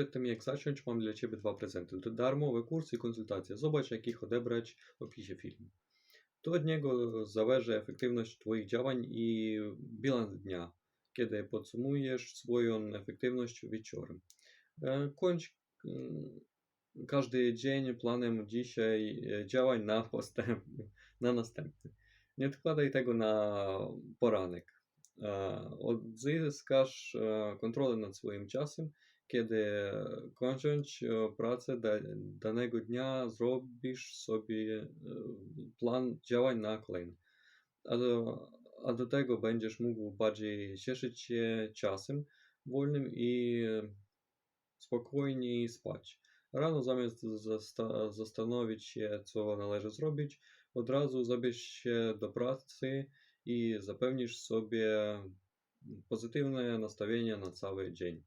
przed tym jak zacząć, mam dla Ciebie dwa prezenty. To darmowe kursy i konsultacje. Zobacz, jak ich odebrać w opisie filmu. To od niego zależy efektywność Twoich działań i bilans dnia, kiedy podsumujesz swoją efektywność wieczorem. E, Kończ mm, każdy dzień planem dzisiaj e, działań na postęp, na następny. Nie odkładaj tego na poranek. Odzyskasz kontrolę nad swoim czasem, kiedy kończąc pracę da, danego dnia, zrobisz sobie plan działań na kolejny. A do, a do tego będziesz mógł bardziej cieszyć się czasem wolnym i spokojniej spać. Rano zamiast zasta- zastanowić się, co należy zrobić, od razu zabierz się do pracy i zapewnisz sobie pozytywne nastawienie na cały dzień.